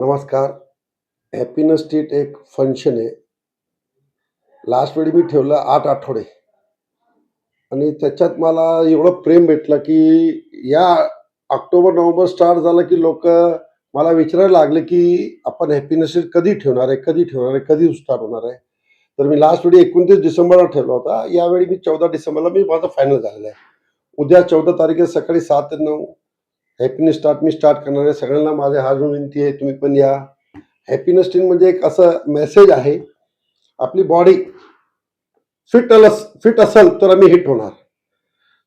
नमस्कार. Happiness street एक function आहे. लास्ट वेळी मी ठेवलं आठ आठवडे. आणि त्याच्यात मला एवढं प्रेम भेटलं की या ऑक्टोबर नोव्हेंबर स्टार्ट झालं की लोक मला विचारायला लागले की आपण हॅपीनेस स्ट्रीट कधी ठेवणार आहे कधी ठेवणार आहे कधी स्टार्ट होणार आहे? तर मी लास्ट वेळी एकोणतीस डिसेंबरला ठेवला होता. यावेळी मी चौदा डिसेंबरला मी माझं फायनल झालेलं आहे. उद्या चौदा तारखेला सकाळी सात ते नऊ हॅपीनेस स्टार्ट मी स्टार्ट करणार आहे सगळ्यांना माझ्या हाजून विनंती आहे तुम्ही पण या. हॅपीनेस टीन म्हणजे एक असं मेसेज आहे. आपली बॉडी फिट अलस फिट असेल तर आम्ही हिट होणार.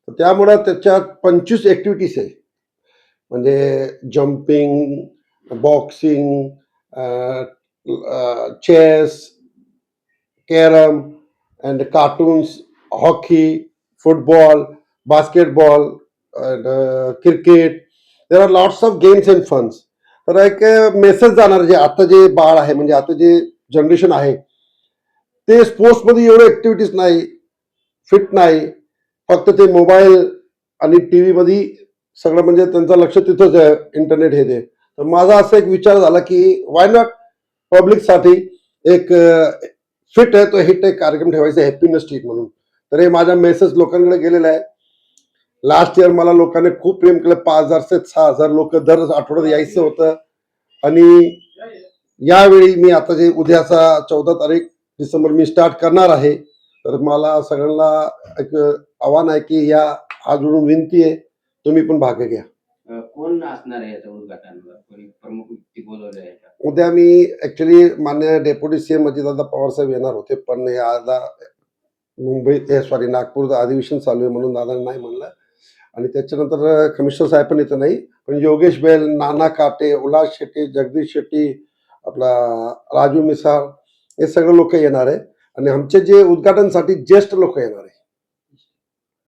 तर त्यामुळं त्याच्यात पंचवीस ॲक्टिव्हिटीज आहे. म्हणजे jumping boxing chess carrom and cartoons hockey football basketball and cricket there are lots of games and funs तर एक मेसेज जाणार जे आता जे बाळ आहे म्हणजे आता जे जनरेशन आहे ते स्पोर्ट्समध्ये एवढे ॲक्टिव्हिटीज नाही फिट नाही. फक्त ते मोबाईल आणि टी व्हीमध्ये सगळं म्हणजे त्यांचं लक्ष तिथंच आहे इंटरनेट हे ते. तर माझा असा एक विचार झाला की वाय नॉट पब्लिकसाठी एक uh, फिट आहे तो हिट एक कार्यक्रम ठेवायचा हॅपीनेस ठीक म्हणून. तर हे माझा मेसेज लोकांकडे गेलेला आहे. लास्ट इयर मला लोकांनी खूप प्रेम केलं. पाच हजार ते सहा हजार लोक दर आठवड्यात यायचं होतं. आणि यावेळी मी आता जे उद्याचा चौदा तारीख डिसेंबर मी स्टार्ट करणार आहे तर मला सगळ्यांना एक आव्हान आहे की या जोडून विनंती आहे तुम्ही पण भाग घ्या. कोण असणार आहे उद्घाटनाला? उद्या मी ऍक्च्युली मान्य डेप्युटी सीएम अजितदादा पवार साहेब येणार होते पण हे आता मुंबईत सॉरी नागपूरचं अधिवेशन चालू आहे म्हणून दादा नाही म्हणलं. आणि त्याच्यानंतर कमिशनर साहेब पण इथं नाही पण योगेश बेल नाना काटे उल्हास शेट्टी जगदीश शेट्टी आपला राजू मिसाळ हे सगळे लोक येणार आहे. आणि आमचे जे उद्घाटनसाठी ज्येष्ठ लोक येणार